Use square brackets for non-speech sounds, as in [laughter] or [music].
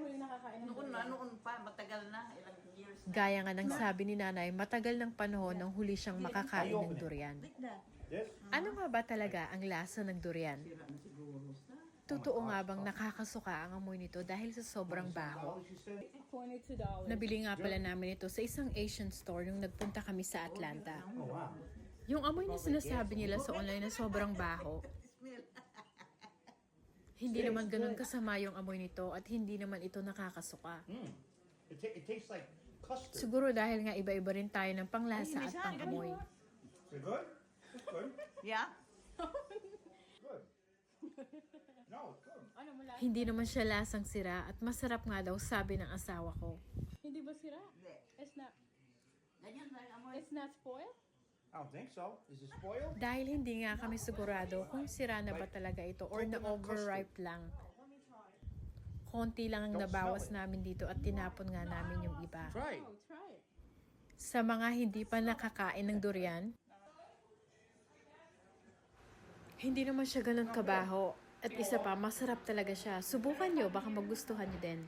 huli nakakain ng Noon na, noon pa, matagal na, ilang years na. Gaya nga ng sabi ni nanay, matagal ng panahon nang huli siyang makakain ng durian. Yes? Ano nga ba talaga ang lasa ng durian? Totoo nga bang nakakasuka ang amoy nito dahil sa sobrang baho? She said, $22. Nabili nga pala namin ito sa isang Asian store nung nagpunta kami sa Atlanta. oh. Yung amoy na sinasabi nila sa online na sobrang baho. Hindi naman ganun kasama yung amoy nito at hindi naman ito nakakasuka. Mm. It, ta- it tastes like custard. Siguro dahil nga iba-iba rin tayo ng panglasa at pangamoy. Is it good? It's good. [laughs] Yeah? Good. No, it's good. Ano mo lang? Hindi naman siya lasang sira at masarap nga daw sabi ng asawa ko. Hindi ba sira? Hindi. It's not, Ganyan amoy. it's not spoiled? I don't think so. Is it spoiled? Dahil hindi nga kami sigurado kung sira na ba talaga ito or na-overripe lang. Konti lang ang nabawas namin dito at tinapon nga namin yung iba. Try. Oh, try it. Sa mga hindi pa nakakain ng durian, hindi naman siya ganun kabaho. At isa pa, masarap talaga siya. Subukan nyo, baka magustuhan nyo din.